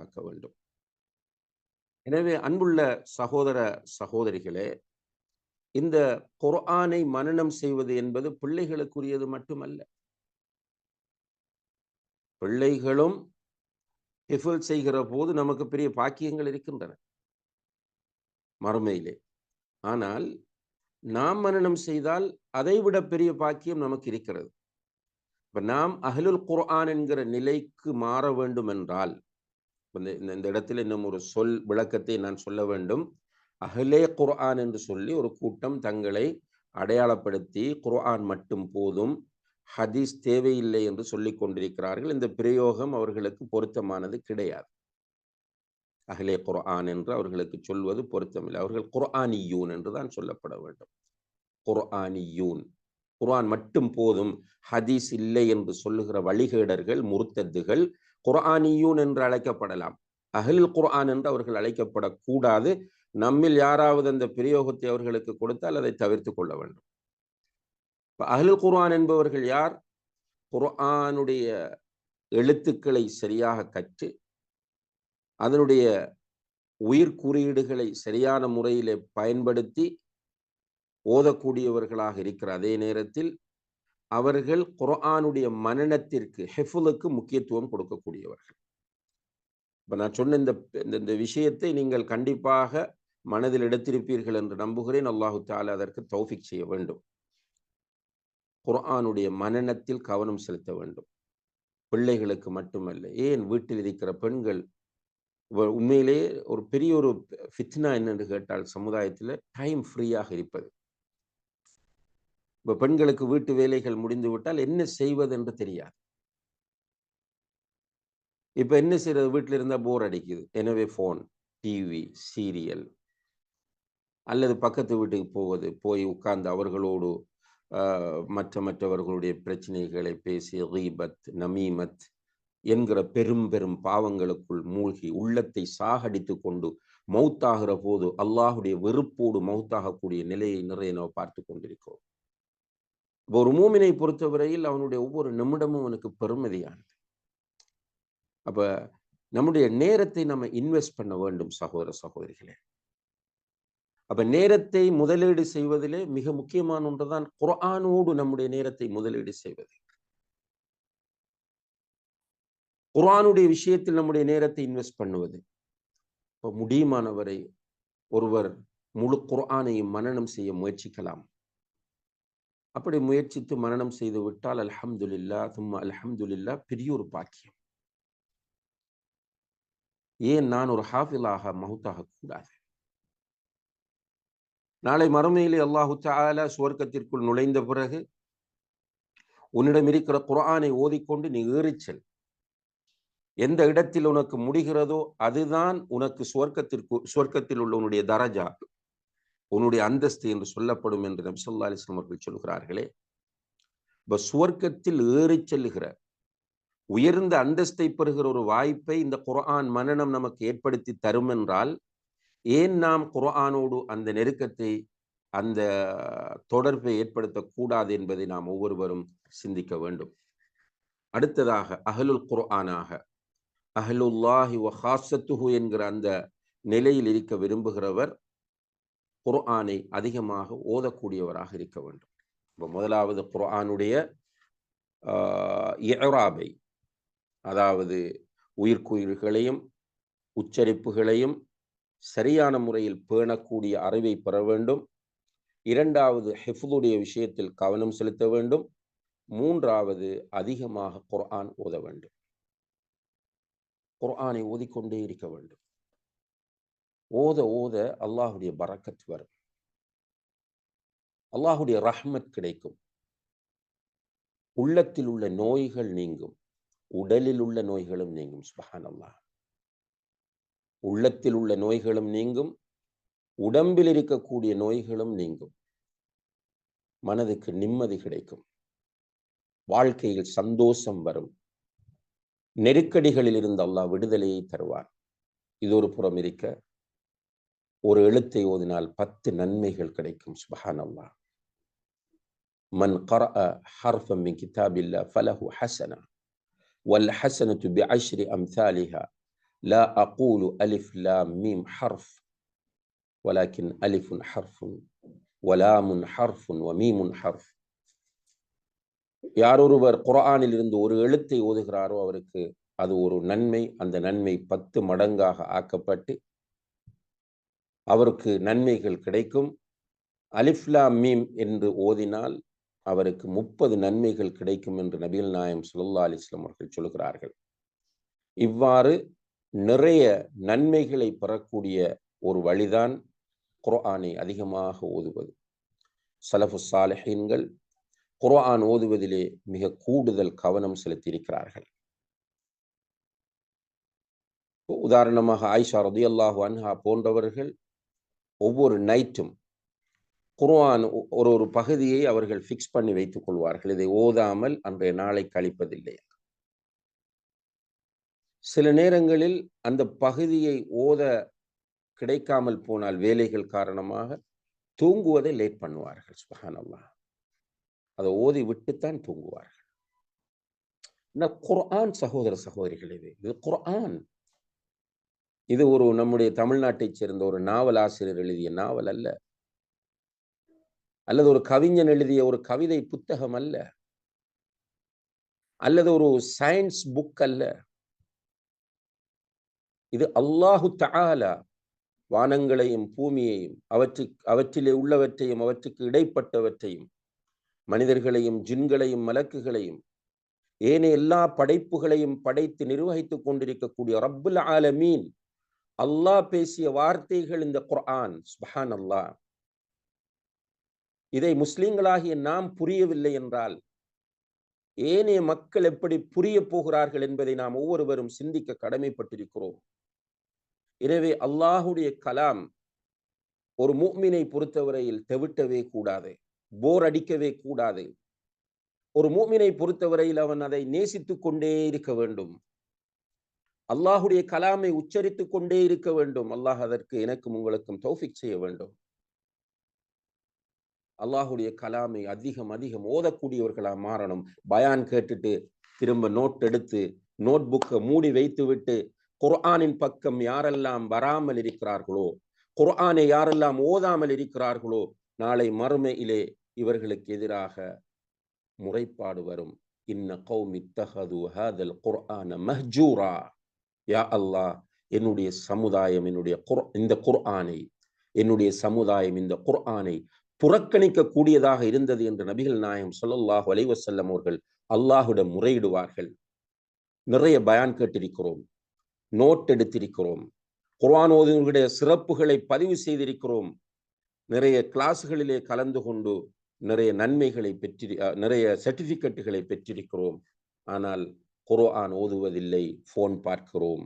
பாதுகாக்க வேண்டும். எனவே அன்புள்ள சகோதர சகோதரிகளே இந்த குர்ஆனை மனனம் செய்வது என்பது பிள்ளைகளுக்குரியது மட்டுமல்ல. பிள்ளைகளும் ஹிஃபுல் செய்கிற போது நமக்கு பெரிய பாக்கியங்கள் இருக்கின்றன. மறுமையிலே. ஆனால் நாம் மனனம் செய்தால் அதைவிட பெரிய பாக்கியம் நமக்கு இருக்கிறது. இப்போ நாம் அஹ்லுல் குர்ஆன் என்கிற நிலைக்கு மாற வேண்டும் என்றால் இந்த இந்த இடத்தில் இன்னும் ஒரு சொல் விளக்கத்தை நான் சொல்ல வேண்டும். அஹ்லே குர்ஆன் என்று சொல்லி ஒரு கூட்டம் தங்களை அடையாளப்படுத்தி குர்ஆன் மட்டும் போதும் ஹதீஸ் தேவையில்லை என்று சொல்லிக் கொண்டிருக்கிறார்கள். இந்த பிரயோகம் அவர்களுக்கு பொருத்தமானது கிடையாது. அகலே குர்ஆன் என்று அவர்களுக்கு சொல்வது பொருத்தமில்லை. அவர்கள் குர்ஆனியூன் என்று தான் சொல்லப்பட வேண்டும். குர்ஆனியூன். குர்ஆன் மட்டும் போதும் ஹதீஸ் இல்லை என்று சொல்லுகிற வழிகேடர்கள் முருத்தத்துகள் குர்ஆனியூன் என்று அழைக்கப்படலாம். அகில் குர்ஆன் என்று அவர்கள் அழைக்கப்படக்கூடாது. நம்மில் யாராவது அந்த பிரயோகத்தை அவர்களுக்கு கொடுத்தால் அதை தவிர்த்து கொள்ள வேண்டும். அகில் குர்ஆன் என்பவர்கள் யார்? குர்ஆனுடைய எழுத்துக்களை சரியாக கற்று அதனுடைய உயிர் குறியீடுகளை சரியான முறையிலே பயன்படுத்தி ஓதக்கூடியவர்களாக இருக்கிற அதே நேரத்தில் அவர்கள் குரானுடைய மனநத்திற்கு ஹெஃபுலுக்கு முக்கியத்துவம் கொடுக்கக்கூடியவர்கள். இப்போ நான் சொன்ன இந்த இந்த விஷயத்தை நீங்கள் கண்டிப்பாக மனதில் எடுத்திருப்பீர்கள் என்று நம்புகிறேன். அல்லாஹு தாலா அதற்கு தௌஃபிக் செய்ய வேண்டும். குரானுடைய மனநத்தில் கவனம் செலுத்த வேண்டும். பிள்ளைகளுக்கு மட்டுமல்ல ஏன் வீட்டில் இருக்கிற பெண்கள்? உண்மையிலேயே ஒரு பெரிய ஒரு ஃபித்னா என்னென்று கேட்டால் சமுதாயத்தில் டைம் ஃப்ரீயாக இருப்பது. இப்போ பெண்களுக்கு வீட்டு வேலைகள் முடிந்து விட்டால் என்ன செய்வது என்று தெரியாது. இப்ப என்ன செய்யறது வீட்டில் இருந்தால் போர் அடிக்குது. எனவே ஃபோன் டிவி சீரியல் அல்லது பக்கத்து வீட்டுக்கு போவது போய் உட்கார்ந்து அவர்களோடு மற்ற மற்றவர்களுடைய பிரச்சனைகளை பேசி ரீபத் நமீமத் என்கிற பெரும் பெரும் பாவங்களுக்குள் மூழ்கி உள்ளத்தை சாகடித்து கொண்டு மௌத்தாகிற போது அல்லாஹுடைய வெறுப்போடு மௌத்தாகக்கூடிய நிலையை நிறைய நம்ம பார்த்து கொண்டிருக்கிறோம். ஒரு மூமினை பொறுத்தவரையில் அவனுடைய ஒவ்வொரு நிமிடமும் அவனுக்கு பெருமதியானது. அப்ப நம்முடைய நேரத்தை நம்ம இன்வெஸ்ட் பண்ண வேண்டும் சகோதர சகோதரிகளே. அப்ப நேரத்தை முதலீடு செய்வதிலே மிக முக்கியமான ஒன்றுதான் குரானோடு நம்முடைய நேரத்தை முதலீடு செய்வது. குரானுடைய விஷயத்தில் நம்முடைய நேரத்தை இன்வெஸ்ட் பண்ணுவது. இப்போ முடியுமானவரை ஒருவர் முழு குரானையும் மனநம் செய்ய முயற்சிக்கலாம். அப்படி முயற்சித்து மரணம் செய்து விட்டால் அல்ஹம்துல்லா தும்மா அல்ஹம்துல்லா பெரிய ஒரு பாக்கியம். ஏன் நான் ஒரு ஹாஃபிலாக மவுத்தாக கூடாது? நாளை மறுமையிலே அல்லாஹு தாலா சுவர்க்கத்திற்குள் நுழைந்த பிறகு உன்னிடம் இருக்கிற குரானை ஓதிக்கொண்டு நீ ஏறிச்சல் எந்த இடத்தில் உனக்கு முடிகிறதோ அதுதான் உனக்கு சுவர்க்கத்திற்கு சுவர்க்கத்தில் உள்ள உன்னுடைய தரஜா. உன்னுடைய அந்தஸ்து என்று சொல்லப்படும் என்று நபிசல்லா அலிஸ்லாம் அவர்கள் சொல்கிறார்களே இப்போ சுவர்க்கத்தில் ஏறி செல்லுகிற உயர்ந்த அந்தஸ்தை பெறுகிற ஒரு வாய்ப்பை இந்த குரான் மனநம் நமக்கு ஏற்படுத்தி தரும் என்றால் ஏன் நாம் குரானோடு அந்த நெருக்கத்தை அந்த தொடர்பை ஏற்படுத்தக்கூடாது என்பதை நாம் ஒவ்வொருவரும் சிந்திக்க வேண்டும். அடுத்ததாக அகலுல் குர்ஆனாக அஹலுல்லாஹி வஹாசத்துஹு என்கிற அந்த நிலையில் இருக்க விரும்புகிறவர் குர்ஆனை அதிகமாக ஓதக்கூடியவராக இருக்க வேண்டும். இப்போ முதலாவது குர்ஆனுடைய இராபை அதாவது உயிர்க்குயிர்களையும் உச்சரிப்புகளையும் சரியான முறையில் பேணக்கூடிய அறிவை பெற வேண்டும். இரண்டாவது ஹெஃபுதுடைய விஷயத்தில் கவனம் செலுத்த வேண்டும். மூன்றாவது அதிகமாக குர்ஆன் ஓத வேண்டும். குர்ஆனை ஓதிக்கொண்டே இருக்க வேண்டும். ஓத ஓத அல்லாஹுடைய பறக்கத் வரும். அல்லாஹுடைய ரஹ்மத் கிடைக்கும். உள்ளத்தில் உள்ள நோய்கள் நீங்கும். உடலில் உள்ள நோய்களும் நீங்கும். சுபஹான் அல்லாஹ் உள்ளத்தில் உள்ள நோய்களும் நீங்கும். உடம்பில் இருக்கக்கூடிய நோய்களும் நீங்கும். மனதுக்கு நிம்மதி கிடைக்கும். வாழ்க்கையில் சந்தோஷம் வரும். நெருக்கடிகளில் இருந்து அல்லாஹ் விடுதலையை தருவார் இது ஒரு புறம் இருக்க. ஒரு எழுத்தை ஓதினால் பத்து நன்மைகள் கிடைக்கும் சுபஹான் அல்லாஹ் من قرأ حرفا من كتاب الله فله حسنة والحسنة بعشر أمثالها லா அகூலு அலிஃப் லாம் மீம் ஹர்ஃப் வலாக்கின் அலிஃபுன் ஹர்ஃபுன் வலாமுன் ஹர்ஃபுன் வமீமுன் ஹர்ஃப் யாரொருவர் குரானில் இருந்து ஒரு எழுத்தை ஓதுகிறாரோ அவருக்கு அது ஒரு நன்மை அந்த நன்மை பத்து மடங்காக ஆக்கப்பட்டு அவருக்கு நன்மைகள் கிடைக்கும். அலிஃப்லா மீம் என்று ஓதினால் அவருக்கு முப்பது நன்மைகள் கிடைக்கும் என்று நபீல் நாயம் சுல்லா அலிஸ்லாம் அவர்கள் சொல்கிறார்கள் இவ்வாறு நிறைய நன்மைகளை பெறக்கூடிய ஒரு வழிதான் குர்ஆனை அதிகமாக ஓதுவது. சலஃபு சாலஹீன்கள் குர்ஆன் ஓதுவதிலே மிக கூடுதல் கவனம் செலுத்தியிருக்கிறார்கள். உதாரணமாக ஆயிஷா ரதி அல்லாஹு அன்ஹா போன்றவர்கள் ஒவ்வொரு நைட்டும் குர்ஆன் ஒரு ஒரு பகுதியை அவர்கள் ஃபிக்ஸ் பண்ணி வைத்துக் கொள்வார்கள். இதை ஓதாமல் அன்றைய நாளை கழிப்பதில்லை. சில நேரங்களில் அந்த பகுதியை ஓத கிடைக்காமல் போனால் வேலைகள் காரணமாக தூங்குவதை லேட் பண்ணுவார்கள். சுபஹான் அதை ஓதி விட்டுத்தான் தூங்குவார்கள். குர்ஆன் சகோதர சகோதரிகள் இது. இது குர்ஆன். இது ஒரு நம்முடைய தமிழ்நாட்டைச் சேர்ந்த ஒரு நாவல் ஆசிரியர் எழுதிய நாவல் அல்ல. அல்லது ஒரு கவிஞன் எழுதிய ஒரு கவிதை புத்தகம் அல்ல. அல்லது ஒரு சயின்ஸ் புக் அல்ல. இது அல்லாஹு தாலா வானங்களையும் பூமியையும் அவற்று அவற்றிலே உள்ளவற்றையும் அவற்றுக்கு இடைப்பட்டவற்றையும் மனிதர்களையும் ஜின்களையும் மலக்குகளையும் ஏனைய எல்லா படைப்புகளையும் படைத்து நிர்வகித்துக் கொண்டிருக்கக்கூடிய ரப்புல் ஆலமீன் அல்லாஹ் பேசிய வார்த்தைகள் இந்த குர்ஆன் சுபஹான் அல்லாஹ் இதை முஸ்லிம்களாகிய நாம் புரியவில்லை என்றால் ஏனைய மக்கள் எப்படி புரிய போகிறார்கள் என்பதை நாம் ஒவ்வொருவரும் சிந்திக்க கடமைப்பட்டிருக்கிறோம். எனவே அல்லாஹுடைய கலாம் ஒரு மூமினை பொறுத்தவரையில் தெவிட்டவே கூடாது போர் அடிக்கவே கூடாது. ஒரு மூமினை பொறுத்தவரையில் அவன் அதை நேசித்துக் கொண்டே இருக்க வேண்டும். அல்லாஹுடைய கலாமை உச்சரித்துக் கொண்டே இருக்க வேண்டும். அல்லாஹ் அதற்கு எனக்கும் உங்களுக்கும் தௌஃபிக் செய்ய வேண்டும். அல்லாஹுடைய கலாமை அதிகம் அதிகம் ஓதக்கூடியவர்களா மாறணும். பயான் கேட்டுட்டு திரும்ப நோட் எடுத்து நோட் புக்கை மூடி வைத்து விட்டு குர்ஆனின் பக்கம் யாரெல்லாம் வராமல் இருக்கிறார்களோ குர்ஆனை யாரெல்லாம் ஓதாமல் இருக்கிறார்களோ நாளை மறுமையிலே இவர்களுக்கு எதிராக முறைப்பாடு வரும். இன்ன கௌமி தஹது ஹாதல் குர்ஆன மஹ்ஜூரா. யா அல்லாஹ் என்னுடைய சமுதாயம் என்னுடைய குர் இந்த குர்ஆனை என்னுடைய சமுதாயம் இந்த குர்ஆனை புறக்கணிக்க கூடியதாக இருந்தது என்று நபிகள் நாயம் சொல்லல்லாஹ் வலைவசல்லம் அவர்கள் அல்லாஹுடன் முறையிடுவார்கள். நிறைய பயான் கேட்டிருக்கிறோம் நோட் எடுத்திருக்கிறோம் குர்ஆன் ஓதுவர்களுடைய சிறப்புகளை பதிவு செய்திருக்கிறோம். நிறைய கிளாஸ்களிலே கலந்து கொண்டு நிறைய நன்மைகளை பெற்றி நிறைய சர்டிபிகேட்டுகளை பெற்றிருக்கிறோம். ஆனால் குர்ஆன் ஓதுவதில்லை போன் பார்க்கிறோம்.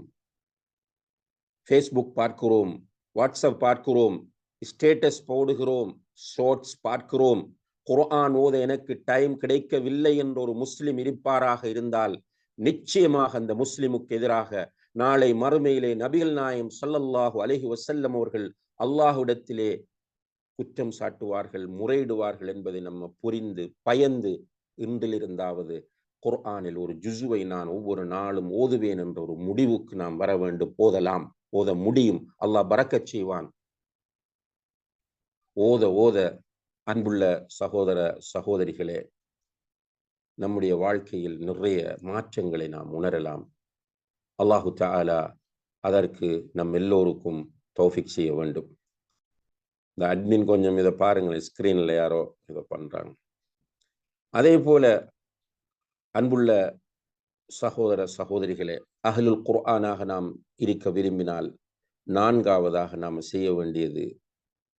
ஃபேஸ்புக் பார்க்கிறோம் வாட்ஸ்அப் பார்க்கிறோம் ஸ்டேட்டஸ் போடுகிறோம் ஷார்ட்ஸ் பார்க்கிறோம். குர்ஆன் ஓத எனக்கு டைம் கிடைக்கவில்லை என்ற ஒரு முஸ்லிம் இருப்பாராக இருந்தால் நிச்சயமாக அந்த முஸ்லிமுக்கு எதிராக நாளை மறுமையிலே நபிகள் நாயம் சல்லல்லாஹு அலஹி வசல்லம் அவர்கள் அல்லாஹுடத்திலே குற்றம் சாட்டுவார்கள் முறையிடுவார்கள் என்பதை நம்ம புரிந்து பயந்து இன்றிலிருந்தாவது குர்ஆனில் ஒரு ஜுசுவை நான் ஒவ்வொரு நாளும் ஓதுவேன் என்ற ஒரு முடிவுக்கு நாம் வர வேண்டும். ஓதலாம் ஓத முடியும். அல்லாஹ் பறக்கச் செய்வான். ஓத ஓத அன்புள்ள சகோதர சகோதரிகளே நம்முடைய வாழ்க்கையில் நிறைய மாற்றங்களை நாம் உணரலாம். அல்லாஹு தாலா அதற்கு நம் எல்லோருக்கும் தௌஃபிக் செய்ய வேண்டும். இந்த அட்மின் கொஞ்சம் இதை பாருங்களேன். ஸ்க்ரீனில் யாரோ இதை பண்ணுறாங்க அதே போல அன்புள்ள சகோதர சகோதரிகளே அகலுல் குர்ஆனாக நாம் இருக்க விரும்பினால் நான்காவதாக நாம் செய்ய வேண்டியது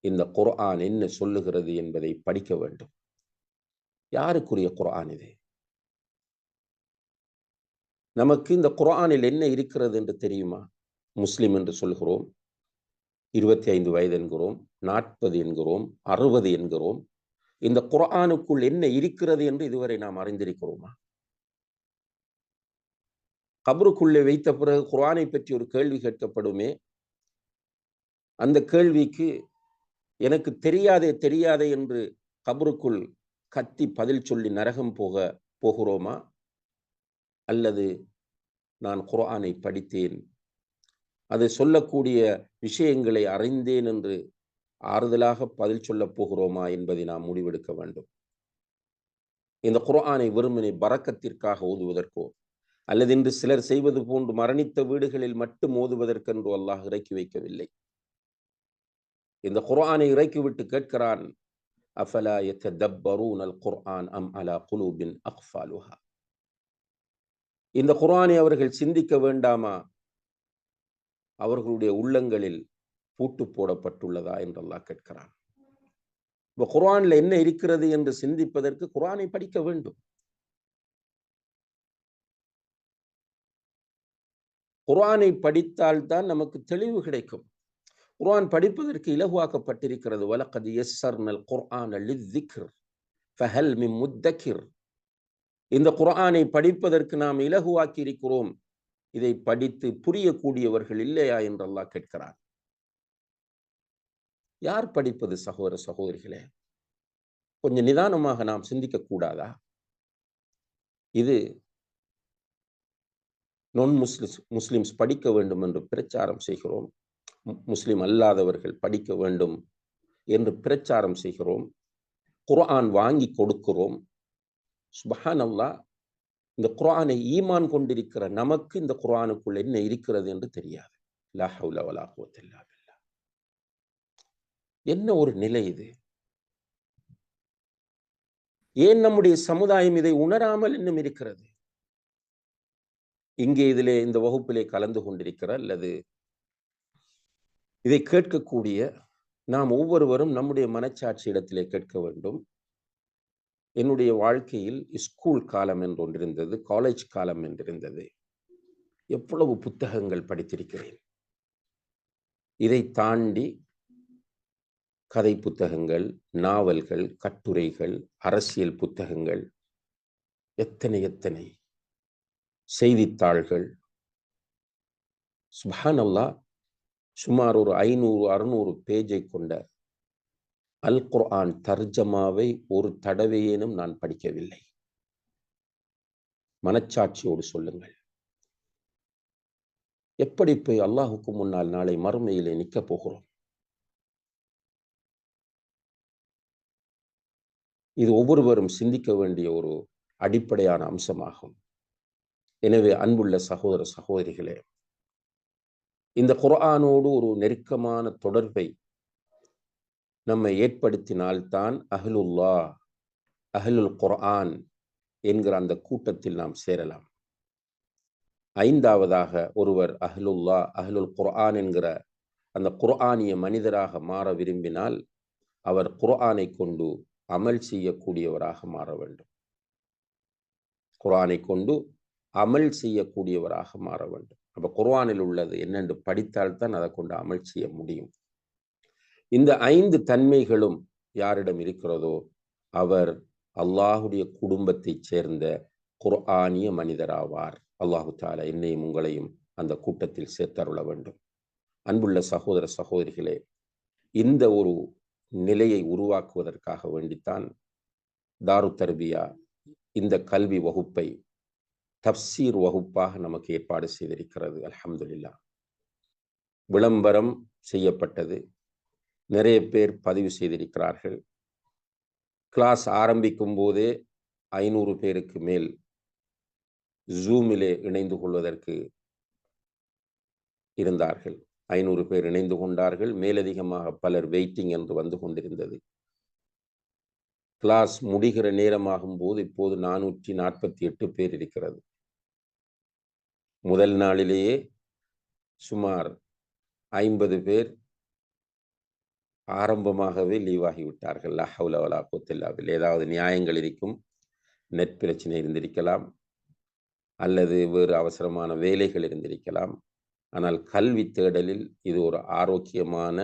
இந்த குர்ஆன் என்ன சொல்லுகிறது என்பதை படிக்க வேண்டும். யாருக்குரிய குர்ஆன் இது? நமக்கு இந்த குர்ஆனில் என்ன இருக்கிறது என்று தெரியுமா? முஸ்லிம் என்று சொல்கிறோம் இருபத்தி ஐந்து வயது என்கிறோம் நாற்பது என்கிறோம் அறுபது என்கிறோம். இந்த குர்ஆனுக்குள் என்ன இருக்கிறது என்று இதுவரை நாம் அறிந்திருக்கிறோமா? கபருக்குள்ளே வைத்த பிறகு குர்ஆனை பற்றி ஒரு கேள்வி கேட்கப்படுமே? அந்த கேள்விக்கு எனக்கு தெரியாதே தெரியாதே என்று கபருக்குள் கத்தி பதில் சொல்லி நரகம் போக போகிறோமா? அல்லது நான் குர்ஆனை படித்தேன் அது சொல்லக்கூடிய விஷயங்களை அறிந்தேன் என்று ஆறுதலாக பதில் சொல்லப் போகிறோமா என்பதை நாம் முடிவெடுக்க வேண்டும். இந்த குர்ஆனை வெறுமனை பறக்கத்திற்காக ஓதுவதற்கோ அல்லது இன்று சிலர் செய்வது போன்று மரணித்த வீடுகளில் மட்டும் ஓதுவதற்கென்று அல்லாஹ் இறக்கி வைக்கவில்லை. இந்த குர்ஆனை இறக்கிவிட்டு கேட்கிறான் அஃபலா யத்ததப்பரூன் அல் குர்ஆன் அம் அலா குலூபின் அக்ஃபாலுஹா? இந்த குர்ஆனை அவர்கள் சிந்திக்க வேண்டாமா? அவர்களுடைய உள்ளங்களில் பூட்டு போடப்பட்டுள்ளதா என்று அல்லாஹ் கேட்கிறான். இப்போ குர்ஆனில் என்ன இருக்கிறது என்று சிந்திப்பதற்கு குர்ஆனை படிக்க வேண்டும். குர்ஆனை படித்தால்தான் நமக்கு தெளிவு கிடைக்கும். குர்ஆன் படிப்பதற்கு இலகுவாக்கப்பட்டிருக்கிறது. வலக்கது எஸ்ஸர்னல் குர்ஆன் லித்திக்ர் ஃபஹல் மி முத்தக்கிர். இந்த குர்ஆனை படிப்பதற்கு நாம் இலகுவாக்கி இருக்கிறோம் இதை படித்து புரியக்கூடியவர்கள் இல்லையா என்று அல்லாஹ் கேட்கிறார் யார் படிப்பது சகோதர சகோதரிகளே? கொஞ்சம் நிதானமாக நாம் சிந்திக்க கூடாதா இது நான் முஸ்லிம்ஸ் முஸ்லிம்ஸ் படிக்க வேண்டும் என்று பிரச்சாரம் செய்கிறோம். முஸ்லிம் அல்லாதவர்கள் படிக்க வேண்டும் என்று பிரச்சாரம் செய்கிறோம். குர்ஆன் வாங்கி கொடுக்கிறோம். சுபஹான் அல்லா இந்த குர்ஆனை ஈமான் கொண்டிருக்கிற நமக்கு இந்த குர்ஆனுக்குள் என்ன இருக்கிறது என்று தெரியாது. என்ன ஒரு நிலை இது? ஏன் நம்முடைய சமுதாயம் இதை உணராமல் இன்னும் இருக்கிறது? இங்கே இதிலே இந்த வகுப்பிலே கலந்து கொண்டிருக்கிற அல்லது இதை கேட்கக்கூடிய நாம் ஒவ்வொருவரும் நம்முடைய மனச்சாட்சி இடத்திலே கேட்க வேண்டும். என்னுடைய வாழ்க்கையில் ஸ்கூல் காலம் என்று ஒன்றிருந்தது காலேஜ் காலம் என்றிருந்தது. எவ்வளவு புத்தகங்கள் படித்திருக்கிறேன். இதை தாண்டி கதை புத்தகங்கள் நாவல்கள் கட்டுரைகள் அரசியல் புத்தகங்கள் எத்தனை எத்தனை செய்தித்தாள்கள். சுபானல்லா சுமார் ஒரு ஐநூறு அறுநூறு பேஜை கொண்ட அல் குர்ஆன் தர்ஜமாவை ஒரு தடவையேனும் நான் படிக்கவில்லை. மனச்சாட்சியோடு சொல்லுங்கள். எப்படி போய் அல்லாஹுக்கு முன்னால் நாளை மறுமையிலே நிற்க போகிறோம்? இது ஒவ்வொருவரும் சிந்திக்க வேண்டிய ஒரு அடிப்படையான அம்சமாகும். எனவே அன்புள்ள சகோதர சகோதரிகளே இந்த குரானோடு ஒரு நெருக்கமான தொடர்பை நம்மை ஏற்படுத்தினால்தான் அஹ்லுல்லா அஹ்லுல் குர்ஆன் என்கிற அந்த கூட்டத்தில் நாம் சேரலாம். ஐந்தாவதாக ஒருவர் அஹ்லுல்லா அஹ்லுல் குர்ஆன் என்கிற அந்த குர்ஆனிய மனிதராக மாற விரும்பினால் அவர் குர்ஆனை கொண்டு அமல் செய்யக்கூடியவராக மாற வேண்டும். குர்ஆனை கொண்டு அமல் செய்யக்கூடியவராக மாற வேண்டும். அப்ப குர்ஆனில் உள்ளது என்னென்று படித்தால்தான் அதை கொண்டு அமல் செய்ய முடியும். இந்த ஐந்து தன்மைகளும் யாரிடம் இருக்கிறதோ அவர் அல்லாஹுடைய குடும்பத்தைச் சேர்ந்த குர்ஆனிய மனிதராவார். அல்லாஹு தாலா என்னையும் உங்களையும் அந்த கூட்டத்தில் சேர்த்தருள வேண்டும். அன்புள்ள சகோதர சகோதரிகளே இந்த ஒரு நிலையை உருவாக்குவதற்காக வேண்டித்தான் தாரு தர்பியா இந்த கல்வி வகுப்பை தப்சீர் வகுப்பாக நமக்கு ஏற்பாடு செய்திருக்கிறது. அலமதுல்லா விளம்பரம் செய்யப்பட்டது. நிறைய பேர் பதிவு செய்திருக்கிறார்கள். கிளாஸ் ஆரம்பிக்கும் போதே ஐநூறு பேருக்கு மேல் ஜூமிலே இணைந்து கொள்வதற்கு இருந்தார்கள். ஐநூறு பேர் இணைந்து கொண்டார்கள். மேலதிகமாக பலர் வெயிட்டிங் என்று வந்து கொண்டிருந்தது. கிளாஸ் முடிகிற நேரமாகும் போது இப்போது நானூற்றி நாற்பத்தி எட்டு பேர் இருக்கிறது. முதல் நாளிலேயே சுமார் ஐம்பது பேர் ஆரம்பமாகவே லீவாகிவிட்டார்கள். லஹவுலவலா கொத்தில்லாவில் ஏதாவது நியாயங்கள் இருக்கும் நெற்பிரச்சனை இருந்திருக்கலாம் அல்லது வேறு அவசரமான வேலைகள் இருந்திருக்கலாம். ஆனால் கல்வி தேடலில் இது ஒரு ஆரோக்கியமான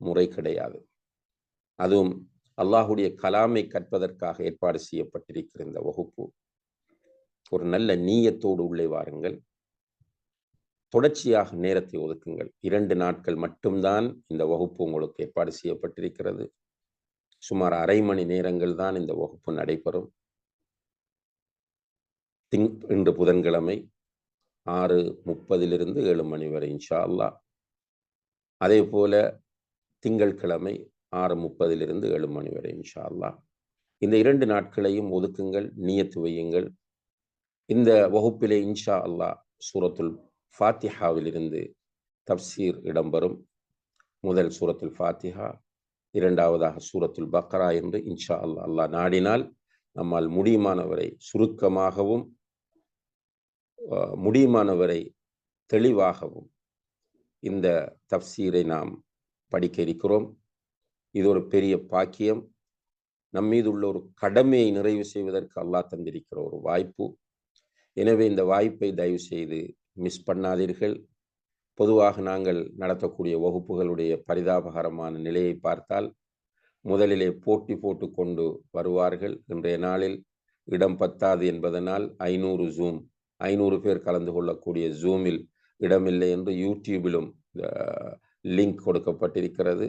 முறை கிடையாது. அதுவும் அல்லாஹுடைய கலாமை கற்பதற்காக ஏற்பாடு செய்யப்பட்டிருக்கிற இந்த வகுப்பு. ஒரு நல்ல நீயத்தோடு உள்ளே வாருங்கள். தொடர்ச்சியாக நேரத்தை ஒதுக்குங்கள். இரண்டு நாட்கள் மட்டும்தான் இந்த வகுப்பு உங்களுக்கு ஏற்பாடு செய்யப்பட்டிருக்கிறது. சுமார் அரை மணி நேரங்கள் தான் இந்த வகுப்பு நடைபெறும். திங் இன்று புதன்கிழமை ஆறு முப்பதிலிருந்து ஏழு மணி வரை இன்ஷா அல்லா அதே போல திங்கட்கிழமை ஆறு முப்பதிலிருந்து ஏழு மணி வரை இன்ஷா அல்லா இந்த இரண்டு நாட்களையும் ஒதுக்குங்கள் நீயத்து வையுங்கள். இந்த வகுப்பிலே இன்ஷா அல்லாஹ் சூரத்துல் ஃபாத்திஹாவிலிருந்து தப்சீர் இடம்பெறும். முதல் சூரத்தில் ஃபாத்திஹா இரண்டாவதாக சூரத்துல் பக்ரா என்று இன்ஷா அல்லா அல்லாஹ் நாடினால் நம்மால் முடியுமானவரை சுருக்கமாகவும் முடியுமானவரை தெளிவாகவும் இந்த தப்சீரை நாம் படிக்க இருக்கிறோம். இது ஒரு பெரிய பாக்கியம். நம் மீது உள்ள ஒரு கடமையை நிறைவு செய்வதற்கு அல்லாஹ் தந்திருக்கிற ஒரு வாய்ப்பு. எனவே இந்த வாய்ப்பை தயவு செய்து மிஸ் பண்ணாதீர்கள். பொதுவாக நாங்கள் நடத்தக்கூடிய வகுப்புகளுடைய பரிதாபகரமான நிலையை பார்த்தால் முதலிலே போட்டி போட்டு கொண்டு வருவார்கள். இன்றைய நாளில் இடம் பத்தாது என்பதனால் ஐநூறு ஜூம் ஐநூறு பேர் கலந்து கொள்ளக்கூடிய ஜூமில் இடமில்லை என்று யூடியூபிலும் லிங்க் கொடுக்கப்பட்டிருக்கிறது.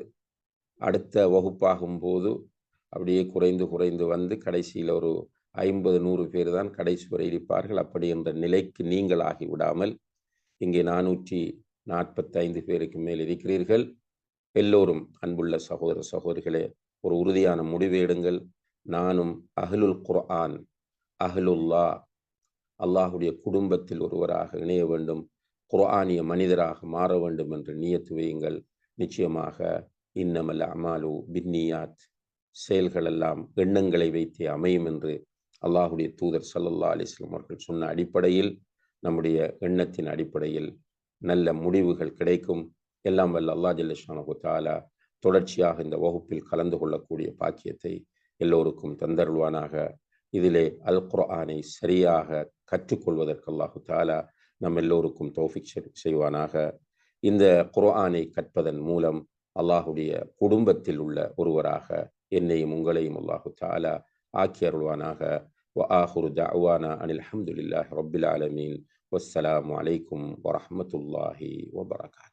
அடுத்த வகுப்பாகும் போது அப்படியே குறைந்து குறைந்து வந்து கடைசியில் ஒரு ஐம்பது நூறு பேர் தான் கடைசி வரை இருப்பார்கள். அப்படி என்ற நிலைக்கு நீங்கள் ஆகி விடாமல் இங்கே நானூற்றி நாற்பத்தைந்து பேருக்கு மேல் இருக்கிறீர்கள். எல்லோரும் அன்புள்ள சகோதர சகோதரிகளே ஒரு உறுதியான முடிவு எடுங்கள். நானும் அஹ்லுல் குர்ஆன் அஹ்லுல்லா அல்லாஹுடைய குடும்பத்தில் ஒருவராக இணைய வேண்டும். குர்ஆனிய மனிதராக மாற வேண்டும் என்று நியத்து வையுங்கள். நிச்சயமாக இன்னமல் அமாலு பின்னியாத் செயல்களெல்லாம் எண்ணங்களை வைத்தே அமையும் என்று அல்லாஹுடைய தூதர் சல்லல்லா அலிஸ்லாம் அவர்கள் சொன்ன அடிப்படையில் நம்முடைய எண்ணத்தின் அடிப்படையில் நல்ல முடிவுகள் கிடைக்கும். எல்லாம் வல்ல அல்லா ஜல்லஷானு தாலா தொடர்ச்சியாக இந்த வகுப்பில் கலந்து கொள்ளக்கூடிய பாக்கியத்தை எல்லோருக்கும் தந்தருள்வானாக. இதிலே அல் குர்ஆனை சரியாக கற்றுக்கொள்வதற்கு அல்லாஹு தாலா நம் எல்லோருக்கும் தோஃபிக் செய்வானாக. இந்த குர்ஆனை கற்பதன் மூலம் அல்லாஹுடைய குடும்பத்தில் உள்ள ஒருவராக என்னையும் உங்களையும் அல்லாஹு தாலா ஆக்கியருள்வானாக வ ஆஹுரு தாவானா அனில் அஹமதுல்லாஹ் ரபில் ஆலமீன் வஸ்ஸலாம் வலைக்கும் வரமத்துல்லாஹி வபரகாத்